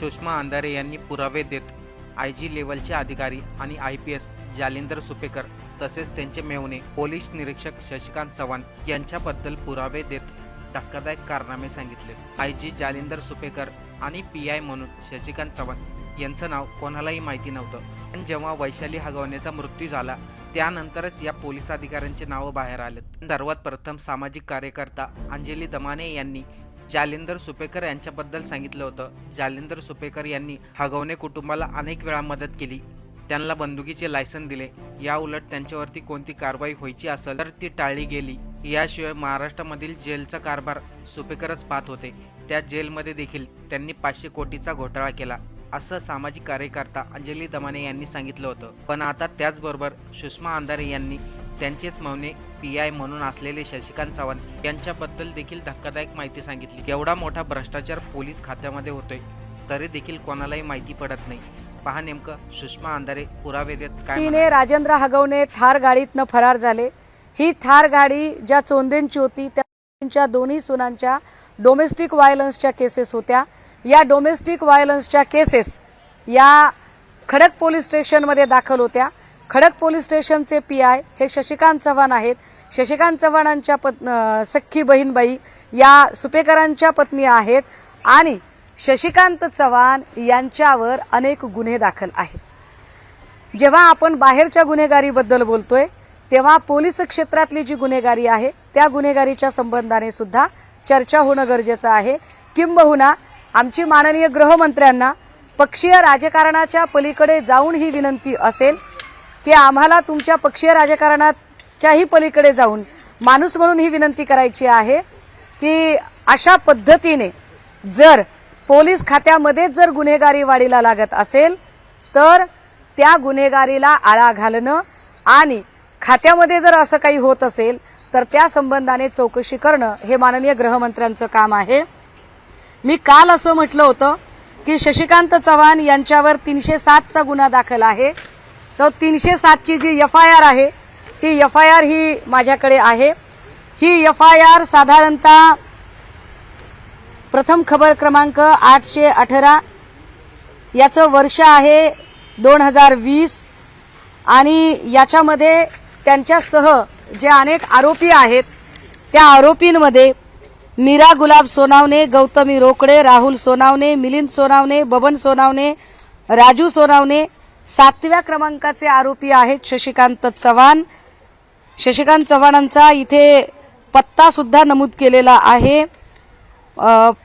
सुषमा अंधारे यांनी पुरावे देत आय जी लेवलचे अधिकारी आणि I P S Jalindar Supekar तसेच त्यांचे मेहुणे पोलीस निरीक्षक शशिकांत चव्हाण यांच्याबद्दल पुरावे देत धक्कादायक कारनामे सांगितले. आय जी जालिंदर सुपेकर आणि पी आय म्हणून शशिकांत चव्हाण यांचं नाव कोणालाही माहिती नव्हतं. पण जेव्हा वैशाली हगवण्याचा मृत्यू झाला त्यानंतरच या पोलीस अधिकाऱ्यांचे नावं बाहेर आले. सर्वात प्रथम सामाजिक कार्यकर्ता अंजली दमाने यांनी जालिंदर सुपेकर यांच्याबद्दल सांगितलं होतं. जालिंदर सुपेकर यांनी हगवणे कुटुंबाला अनेक वेळा मदत केली. त्यांना बंदुकीचे लायसन दिले. या उलट त्यांच्यावरती कोणती कारवाई व्हायची असेल तर ती टाळली गेली. याशिवाय महाराष्ट्रामधील जेलचा कारभार सुपेकरच पाहत होते. त्या जेलमध्ये देखील त्यांनी पाचशे कोटीचा घोटाळा केला असं सामाजिक कार्यकर्ता अंजली दमाने यांनी सांगितलं होतं. पण आता त्याचबरोबर सुषमा अंधारे यांनी त्यांचेच मौने पी आय म्हणून असलेले शशिकांत चव्हाण यांच्याबद्दल देखील धक्कादायक माहिती सांगितली. एवढा मोठा भ्रष्टाचार पोलीस खात्यामध्ये होतोय तरी देखील कोणालाही माहिती पडत नाही. पहा नेमकं सुषमा अंधारे पुरावे देत काय तिने. राजेंद्र हगवणे थार गाडीतनं फरार झाले. ही थार गाडी ज्या चोंदेंची होती त्या त्यांच्या दोन्ही सुनांच्या डोमेस्टिक व्हायलन्सच्या केसेस होत्या. या डोमेस्टिक व्हायलन्सच्या केसेस या खडक पोलीस स्टेशनमध्ये दाखल होत्या. खडक पोलीस स्टेशनचे पी आय हे शशिकांत चव्हाण आहेत. शशिकांत चव्हाणांच्या पत् सख्खी बहीणबाई या सुपेकरांच्या पत्नी आहेत आणि शशिकांत चव्हाण यांच्यावर अनेक गुन्हे दाखल आहेत. जेव्हा आपण बाहेरच्या गुन्हेगारीबद्दल बोलतोय तेव्हा पोलीस क्षेत्रातली जी गुन्हेगारी आहे त्या गुन्हेगारीच्या संबंधाने सुद्धा चर्चा होणं गरजेचं आहे. किंबहुना आमची माननीय गृहमंत्र्यांना पक्षीय राजकारणाच्या पलीकडे जाऊन ही विनंती असेल की आम्हाला तुमच्या पक्षीय राजकारणाच्याही पलीकडे जाऊन माणूस म्हणून ही विनंती करायची आहे की अशा पद्धतीने जर पोलीस खात्यामध्येच जर गुन्हेगारी वाढीला लागत असेल तर त्या गुन्हेगारीला आळा घालणं आणि खात्यामध्ये जर असं काही होत असेल तर त्या संबंधाने चौकशी करणं हे माननीय गृहमंत्र्यांचं काम आहे. मी काल असं म्हटलं होतं की शशिकांत चव्हाण यांच्यावर तीनशे सातचा गुन्हा दाखल आहे. तर तीनशे सातची जी एफ आय आर आहे ती एफ आय आर ही माझ्याकडे आहे. ही एफ आय आर साधारणतः प्रथम खबर क्रमांक आठशे अठरा. याचं वर्ष आहे दोन हजार वीस आणि याच्यामध्ये त्यांच्यासह जे अनेक आरोपी आहेत त्या आरोपींमध्ये मीरा गुलाब सोनावणे गौतमी रोकडे राहुल सोनावणे मिलिंद सोनावणे बबन सोनावणे राजू सोनावणे सातव्या क्रमांकाचे आरोपी आहेत शशिकांत चव्हाण. शशिकांत चव्हाणांचा इथे पत्ता सुद्धा नमूद केलेला आहे.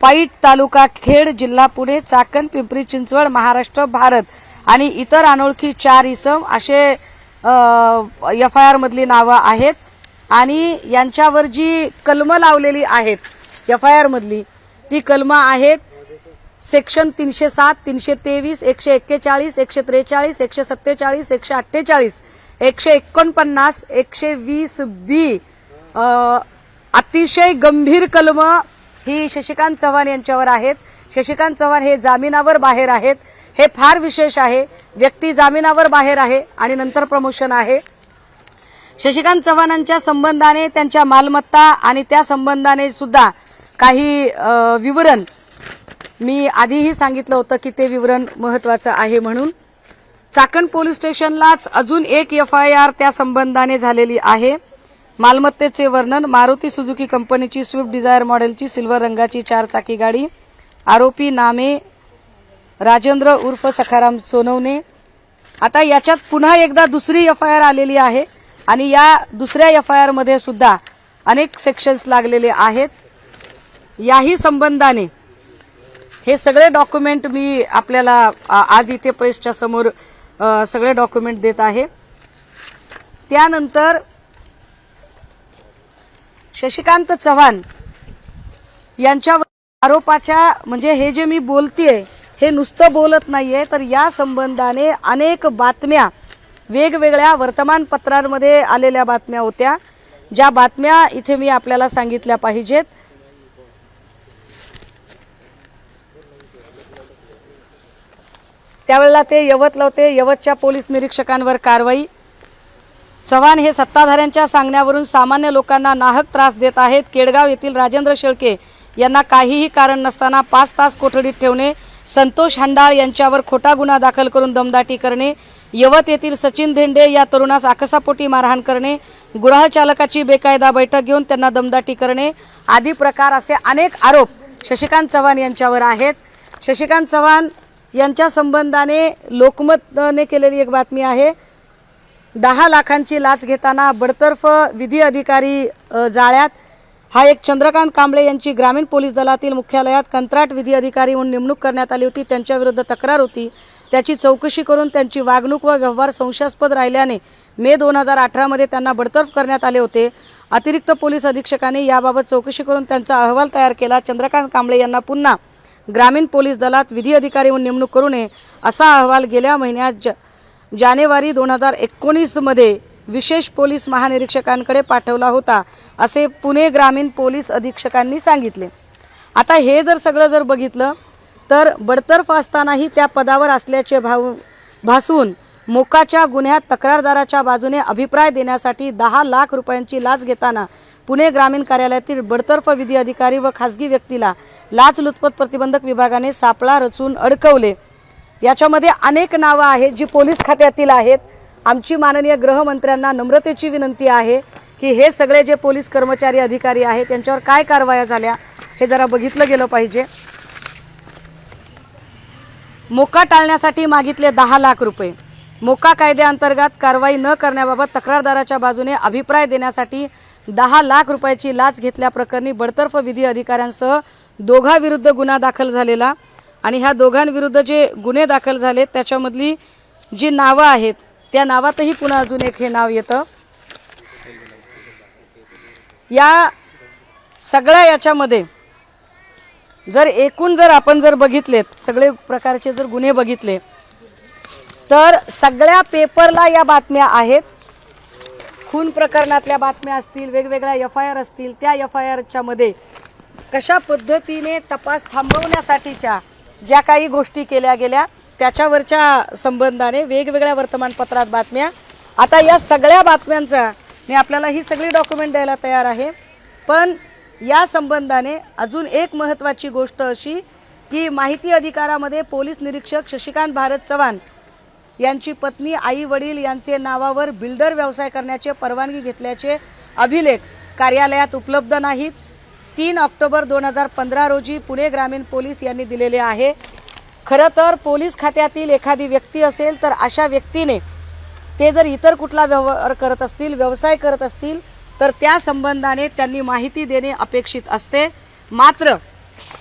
पाईट तालुका खेड जिल्हा पुणे चाकण पिंपरी चिंचवड महाराष्ट्र भारत आणि इतर अनोळखी चार इसम असे एफ आय आरमधली नावं आहेत. आणि यांच्यावर जी कलमं लावलेली आहेत एफ आय आरमधली ती कलमं आहेत. सेक्शन तीनशे सात तीनशे तेवीस एकशे एक्केचाळीस एकशे त्रेचाळीस एकशे सत्तेचाळीस एकशे अठ्ठेचाळीस एकशे एकोणपन्नास एकशे वीस बी. अतिशय गंभीर कलम ही शशिकांत चव्हाण यांच्यावर आहेत. शशिकांत चव्हाण हे जामिनावर बाहेर आहेत. हे फार विशेष आहे. व्यक्ती जामिनावर बाहेर आहे आणि नंतर प्रमोशन आहे. शशिकांत चव्हाणांच्या संबंधाने त्यांच्या मालमत्ता आणि त्या संबंधाने सुद्धा काही विवरण मी आधीही सांगितलं होतं की ते विवरण महत्वाचं आहे म्हणून. चाकण पोलीस स्टेशनलाच अजून एक एफ आय आर त्या संबंधाने झालेली आहे. मालमत्तेचे वर्णन मारुती सुझुकी कंपनीची स्विफ्ट डिझायर मॉडेलची सिल्वर रंगाची चार चाकी गाडी आरोपी नामे राजेंद्र उर्फ सखाराम सोनवणे. आता याच्यात पुन्हा एकदा दुसरी एफ आय आर आलेली आहे आणि या दुसऱ्या एफ आय सुद्धा अनेक सेक्शन्स लागलेले आहेत. याही संबंधाने हे सगळे डॉक्युमेंट मी आपल्याला आज इथे प्रेसच्या समोर सगळे डॉक्युमेंट देत आहे. त्यानंतर शशिकांत चव्हाण यांच्यावर आरोपाच्या म्हणजे हे जे मी बोलतेय हे नुसतं बोलत नाहीये तर या संबंधाने अनेक बातम्या वेगवेगळ्या वर्तमानपत्रांमध्ये आलेल्या बातम्या होत्या. ज्या बातम्या इथे मी आपल्याला सांगितल्या पाहिजेत. त्यावेळेला ते यवतला होते. यवतच्या पोलीस निरीक्षकांवर कारवाई. चव्हाण हे सत्ताधाऱ्यांच्या सांगण्यावरून सामान्य लोकांना नाहक त्रास देत आहेत. केडगाव येथील राजेंद्र शेळके यांना काहीही कारण नसताना पाच तास कोठडीत ठेवणे संतोष हांडाळ यांच्यावर खोटा गुन्हा दाखल करून दमदाटी करणे यवत येथील सचिन धेंडे या तरुणास आकसापोटी मारहाण करणे गृहचालकाची बेकायदा बैठक घेऊन त्यांना दमदाटी करणे आदी प्रकार असे अनेक आरोप शशिकांत चव्हाण यांच्यावर आहेत. शशिकांत चव्हाण यांच्या संबंधाने लोकमतने केलेली एक बातमी आहे. दहा लाखांची लाच घेताना बडतर्फ विधी अधिकारी जाळ्यात. हा एक चंद्रकांत कांबळे यांची ग्रामीण पोलीस दलातील मुख्यालयात कंत्राट विधी अधिकारी म्हणून नेमणूक करण्यात आली होती. त्यांच्याविरुद्ध तक्रार होती. त्याची चौकशी करून त्यांची वागणूक व व्यवहार संशयास्पद राहिल्याने मे दोन हजार अठरामध्ये त्यांना बडतर्फ करण्यात आले होते. अतिरिक्त पोलीस अधीक्षकाने याबाबत चौकशी करून त्यांचा अहवाल तयार केला. चंद्रकांत कांबळे यांना पुन्हा ग्रामीण पोलीस दलात विधी अधिकारी म्हणून नेमणूक करू नये असा अहवाल गेल्या महिन्यात ज जानेवारी दोन हजार एकोणीसमध्ये विशेष पोलीस महानिरीक्षकांकडे पाठवला होता असे पुणे ग्रामीण पोलीस अधीक्षकांनी सांगितले. आता हे जर सगळं जर बघितलं तर बडतर्फ असतानाही त्या पदावर असल्याचे भाव भासून मोकाच्या गुन्ह्यात तक्रारदाराच्या बाजूने अभिप्राय देण्यासाठी दहा लाख रुपयांची लाच घेताना पुणे ग्रामीण कार्यालयातील बडतर्फ विधी अधिकारी व खासगी व्यक्तीला लाचलुचपत प्रतिबंधक विभागाने सापळा रचून अडकवले. याच्यामध्ये अनेक नावं आहेत जी पोलीस खात्यातील आहेत. आमची माननीय गृहमंत्र्यांना नम्रतेची विनंती आहे की हे सगळे जे पोलीस कर्मचारी अधिकारी आहेत त्यांच्यावर काय कारवाया झाल्या हे जरा बघितलं गेलं पाहिजे. मोका टाळण्यासाठी मागितले दहा लाख रुपये. मोका कायद्याअंतर्गत कारवाई न करण्याबाबत तक्रारदाराच्या बाजूने अभिप्राय देण्यासाठी दहा लाख रुपयाची लाच घेतल्याप्रकरणी बडतर्फ विधी अधिकाऱ्यांसह दोघांविरुद्ध गुन्हा दाखल झालेला आणि ह्या दोघांविरुद्ध जे गुन्हे दाखल झाले त्याच्यामधली जी नावं आहेत त्या नावातही पुन्हा अजून एक हे नाव येतं. या सगळ्या याच्यामध्ये जर एकूण जर आपण जर बघितलेत सगळे प्रकारचे जर गुन्हे बघितले तर सगळ्या पेपरला या बातम्या आहेत. खून प्रकरणातल्या बातम्या असतील वेगवेगळ्या एफ आय आर असतील त्या एफ आय आरच्या मध्ये कशा पद्धतीने तपास थांबवण्यासाठीच्या ज्या काही गोष्टी केल्या गेल्या त्याच्यावरच्या संबंधाने वेगवेगळ्या वर्तमानपत्रात बातम्या. आता या सगळ्या बातम्यांचा मी आपल्याला ही सगळी डॉक्युमेंट द्यायला तयार आहे. पण या संबंधाने अजून एक महत्त्वाची गोष्ट अशी की माहिती अधिकारामध्ये पोलीस निरीक्षक शशिकांत भारत चव्हाण यांची पत्नी आई वडील यांचे नावावर बिल्डर व्यवसाय करण्याचे परवानगी घेतल्याचे अभिलेख कार्यालयात उपलब्ध नाहीत. तीन ऑक्टोबर दोन हजार पंधरा रोजी पुणे ग्रामीण पोलीस यांनी दिलेले आहे. खरं तर पोलीस खात्यातील एखादी व्यक्ती असेल तर अशा व्यक्तीने ते जर इतर कुठला व्यवहार करत असतील व्यवसाय करत असतील तर त्या संबंधाने त्यांनी माहिती देणे अपेक्षित असते. मात्र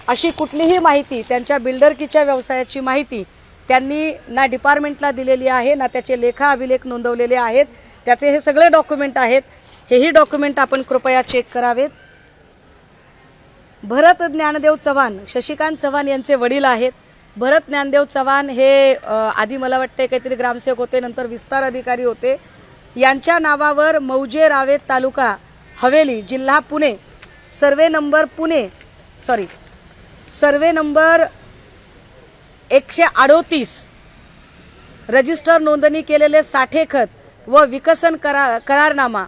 अशी कुठलीही माहिती त्यांच्या बिल्डरकीच्या व्यवसायाची माहिती त्यांनी ना डिपार्टमेंटला दिलेली आहे ना त्याचे लेखा अभिलेख नोंदवलेले आहेत. त्याचे हे सगळे डॉक्युमेंट आहेत. हेही डॉक्युमेंट आपण कृपया चेक करावेत. भरत ज्ञानदेव चव्हाण शशिकांत चव्हाण यांचे वडील आहेत. भरत ज्ञानदेव चव्हाण हे आधी मला वाटते काहीतरी ग्रामसेवक होते नंतर विस्तार अधिकारी होते. यांच्या नावावर मौजे रावेत तालुका हवेली जिल्हा Pune survey number Pune sorry survey number एकशे अडोतीस रजिस्टर नोंदणी केलेले साठे खत व विकसन करा करारनामा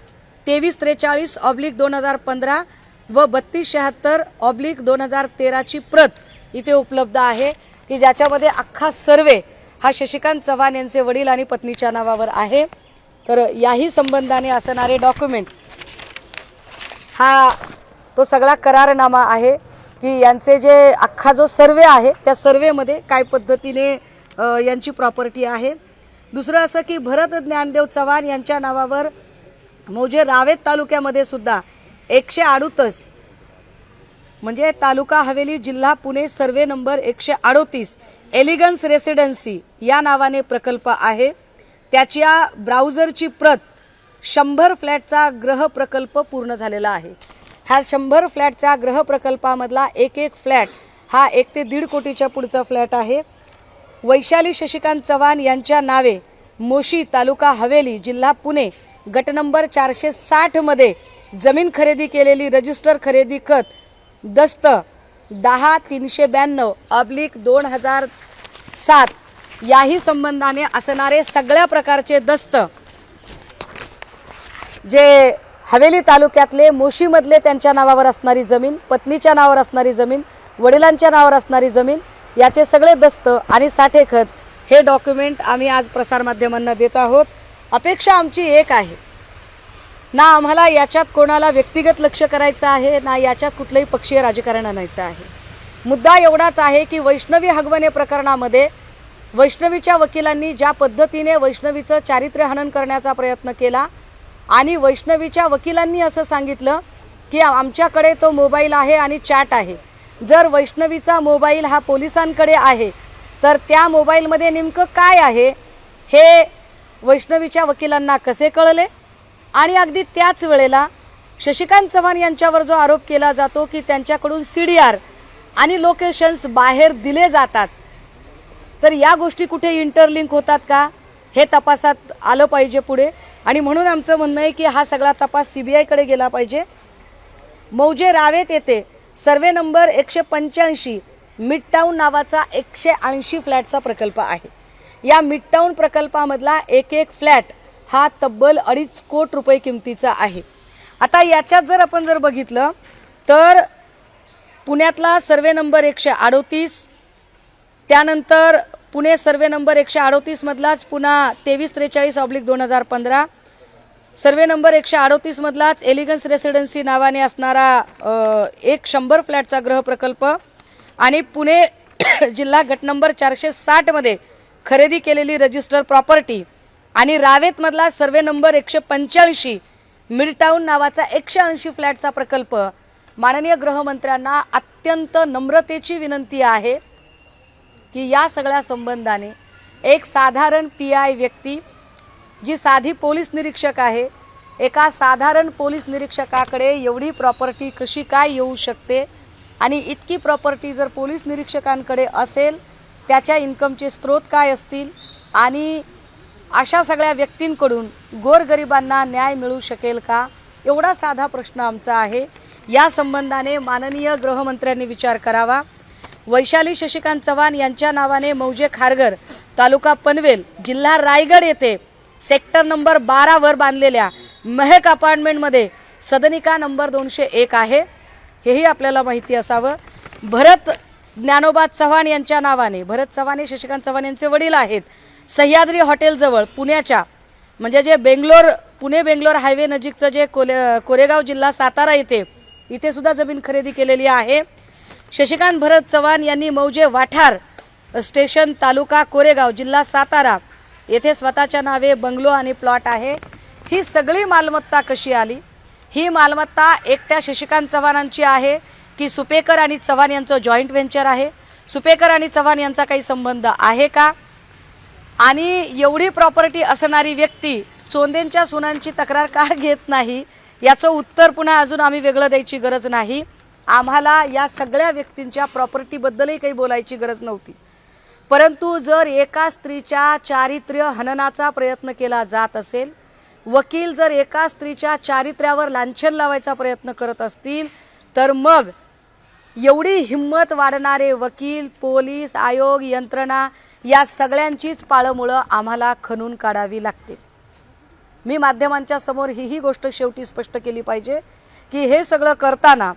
तेवीस त्रेचाळीस ऑब्लिक दोन हजार पंधरा व बत्तीस शहात्तर ऑब्लिक दोन हजार तेराची प्रत इथे उपलब्ध आहे की ज्याच्यामध्ये अख्खा सर्वे हा शशिकांत चव्हाण यांचे वडील आणि पत्नीच्या नावावर आहे. तर याही संबंधाने असणारे डॉक्युमेंट हा तो सगळा करारनामा आहे. की यांचे जे अख्खा जो सर्वे आहे त्या सर्वेमध्ये काय पद्धतीने यांची प्रॉपर्टी आहे. दुसरं असं की भरत ज्ञानदेव चव्हाण यांच्या नावावर मौजे रावेत तालुक्यामध्ये सुद्धा एकशे अडुतीस म्हणजे तालुका हवेली जिल्हा पुणे सर्वे नंबर एकशे अडोतीस एलिगन्स रेसिडेन्सी या नावाने प्रकल्प आहे. त्याच्या ब्राउझरची प्रत शंभर फ्लॅटचा ग्रह प्रकल्प पूर्ण झालेला आहे. ह्या शंभर फ्लॅटच्या ग्रहप्रकल्पामधला एक एक फ्लॅट हा एक ते दीड कोटीच्या पुढचा फ्लॅट आहे. वैशाली शशिकांत चव्हाण यांच्या नावे मोशी तालुका हवेली जिल्हा पुणे गट नंबर चारशे साठमध्ये जमीन खरेदी केलेली रजिस्टर खरेदी खत दस्त दहा तीनशे ब्याण्णव अब्लिक दोन हजार सात याही संबंधाने असणारे सगळ्या प्रकारचे दस्त जे हवेली तालुक्यातले मोशीमधले त्यांच्या नावावर असणारी जमीन पत्नीच्या नावावर असणारी जमीन वडिलांच्या नावावर असणारी जमीन याचे सगळे दस्त आणि साठेखत हे डॉक्युमेंट आम्ही आज प्रसारमाध्यमांना देत आहोत. अपेक्षा आमची एक आहे. ना आम्हाला याच्यात कोणाला व्यक्तिगत लक्ष करायचं आहे ना याच्यात कुठलंही पक्षीय राजकारण आणायचं आहे. मुद्दा एवढाच आहे की वैष्णवी हगवणे प्रकरणामध्ये वैष्णवीच्या वकिलांनी ज्या पद्धतीने वैष्णवीचं चारित्र्य हनन करण्याचा प्रयत्न केला आणि वैष्णवीच्या वकिलांनी असं सांगितलं की आमच्याकडे तो मोबाईल आहे आणि चॅट आहे. जर वैष्णवीचा मोबाईल हा पोलिसांकडे आहे तर त्या मोबाईलमध्ये नेमकं काय आहे हे वैष्णवीच्या वकिलांना कसे कळले? आणि अगदी त्याच वेळेला शशिकांत चव्हाण यांच्यावर जो आरोप केला जातो की त्यांच्याकडून सी डी आर आणि लोकेशन्स बाहेर दिले जातात तर या गोष्टी कुठे इंटरलिंक होतात का? हे तपासात आलं पाहिजे पुढे. आणि म्हणून आमचं म्हणणं आहे की हा सगळा तपास सी बी आयकडे गेला पाहिजे. मौजे रावेत येथे सर्वे नंबर एकशे पंच्याऐंशी मिडटाऊन नावाचा एकशे ऐंशी फ्लॅटचा प्रकल्प आहे. या मिडटाऊन प्रकल्पामधला एक एक फ्लॅट हा तब्बल अडीच कोट रुपये किमतीचा आहे. आता याच्यात जर आपण जर बघितलं तर पुण्यातला सर्वे नंबर एकशे अडोतीस त्यानंतर पुणे सर्वे नंबर एकशे अडोतीसमधलाच पुन्हा तेवीस त्रेचाळीस ऑब्लिक दोन हजार पंधरा. सर्वे नंबर एकशे अडोतीसमधलाच एलिगन्स रेसिडेन्सी नावाने असणारा एक शंभर फ्लॅटचा ग्रह प्रकल्प आणि पुणे जिल्हा गट नंबर चारशे साठमध्ये खरेदी केलेली रजिस्टर प्रॉपर्टी आणि रावेतमधला सर्वे नंबर एकशे पंच्याऐंशी मिडटाऊन नावाचा एकशे ऐंशी फ्लॅटचा प्रकल्प. माननीय गृहमंत्र्यांना अत्यंत नम्रतेची विनंती आहे. की या सगळ्या संबंधाने एक साधारण पी आय व्यक्ती जी साधी पोलीस निरीक्षक आहे एका साधारण पोलीस निरीक्षकाकडे एवढी प्रॉपर्टी कशी काय येऊ शकते आणि इतकी प्रॉपर्टी जर पोलीस निरीक्षकांकडे असेल त्याच्या इन्कमचे स्रोत काय असतील आणि अशा सगळ्या व्यक्तींकडून गोरगरिबांना न्याय मिळू शकेल का? एवढा साधा प्रश्न आमचा आहे. या संबंधाने माननीय गृहमंत्र्यांनी विचार करावा. वैशाली शशिकांत चव्हाण यांच्या नावाने मौजे खारघर तालुका पनवेल जिल्हा रायगड येथे सेक्टर नंबर बारावर बांधलेल्या महक अपार्टमेंटमध्ये सदनिका नंबर दोनशे एक आहे. हेही आपल्याला माहिती असावं. भरत ज्ञानोबा चव्हाण यांच्या नावाने भरत चव्हाण हे शशिकांत चव्हाण यांचे वडील आहेत. सह्याद्री हॉटेलजवळ पुण्याच्या म्हणजे जे बेंगलोर पुणे बेंगलोर हायवे नजीकचं जे कोले कोरेगाव जिल्हा सातारा येथे इथे सुद्धा जमीन खरेदी केलेली आहे. शशिकांत भरत चव्हाण यांनी मौजे वाठार स्टेशन तालुका कोरेगाव जिल्हा सातारा येथे स्वतःच्या नावे बंगलो आणि प्लॉट आहे. ही सगळी मालमत्ता कशी आली? ही मालमत्ता एकट्या शशिकांत चव्हाणांची आहे की सुपेकर आणि चव्हाण यांचं जॉईंट व्हेंचर आहे? सुपेकर आणि चव्हाण यांचा काही संबंध आहे का? आणि एवढी प्रॉपर्टी असणारी व्यक्ती चोंदेंच्या सुनांची तक्रार का घेत नाही? याचं उत्तर पुन्हा अजून आम्ही वेगळं द्यायची गरज नाही. आम्हाला या सगळ्या व्यक्तींच्या प्रॉपर्टीबद्दलही काही बोलायची गरज नव्हती. परंतु जर एका स्त्रीच्या चारित्र्य हननाचा प्रयत्न केला जात असेल वकील जर एका स्त्रीच्या चारित्र्यावर लांछन लावायचा प्रयत्न करत असतील तर मग एवढी हिंमत वाढणारे वकील पोलीस आयोग यंत्रणा या सगळ्यांचीच पाळंमुळं आम्हाला खणून काढावी लागते मी माध्यमांच्या समोर हीही गोष्ट शेवटी स्पष्ट केली पाहिजे की हे सगळं करताना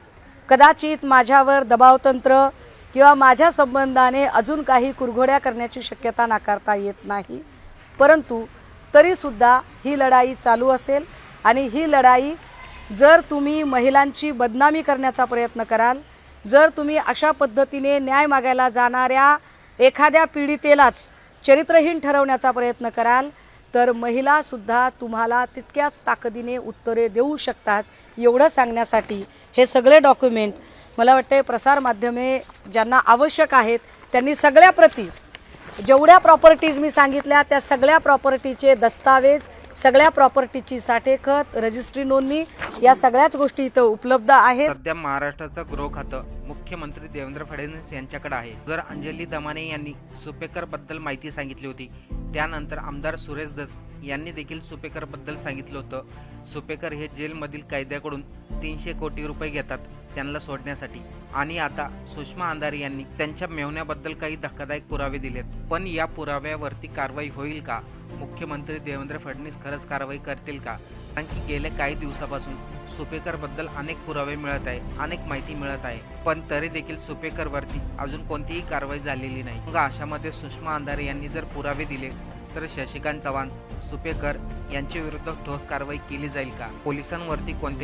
कदाचित माझ्यावर दबावतंत्र किंवा माझ्या संबंधाने अजून काही कुरघोड्या करण्याची शक्यता नाकारता येत नाही. परंतु तरीसुद्धा ही लढाई चालू असेल आणि ही लढाई जर तुम्ही महिलांची बदनामी करण्याचा प्रयत्न कराल जर तुम्ही अशा पद्धतीने न्याय मागायला जाणाऱ्या एखाद्या पीडितेलाच चरित्रहीन ठरवण्याचा प्रयत्न कराल तर महिलासुद्धा तुम्हाला तितक्याच ताकदीने उत्तरे देऊ शकतात एवढं सांगण्यासाठी हे सगळे डॉक्युमेंट मला वाटते प्रसारमाध्यमे ज्यांना आवश्यक आहेत त्यांनी सगळ्या प्रती जेवढ्या प्रॉपर्टीज मी सांगितल्या त्या सगळ्या प्रॉपर्टीचे दस्तावेज सगळ्या प्रॉपर्टीची साठेखत रजिस्ट्री नोंदणी या सगळ्याच गोष्टी इथं उपलब्ध आहेत. सध्या महाराष्ट्राचं गृह खातं मुख्यमंत्री देवेंद्र फडणवीस यांच्याकडे आहे. जर अंजली दमाने यांनी सुपेकरबद्दल माहिती सांगितली होती. त्यानंतर आमदार सुरेश दस यांनी देखील सुपेकरबद्दल सांगितलं होतं. सुपेकर हे जेलमधील कैद्याकडून तीनशे कोटी रुपये घेतात त्यांना सोडण्यासाठी. आणि आता सुषमा अंधारे यांनी त्यांच्या मेवण्याबद्दल काही धक्कादायक पुरावे दिलेत. पण या पुराव्यावरती कारवाई होईल का? मुख्यमंत्री देवेंद्र फडणवीस खरंच कारवाई करतील का? कारण की गेल्या काही दिवसापासून सुपेकरबद्दल अनेक पुरावे मिळत आहे अनेक माहिती मिळत आहे. पण तरी देखील सुपेकर वरती अजून कोणतीही कारवाई झालेली नाही. मग अशामध्ये सुषमा अंधारे यांनी जर पुरावे दिले तर शशिकांत चव्हाण सुपेकर यांच्या विरुद्ध ठोस कारवाई केली जाईल का? पोलिसांवरती कोणतेही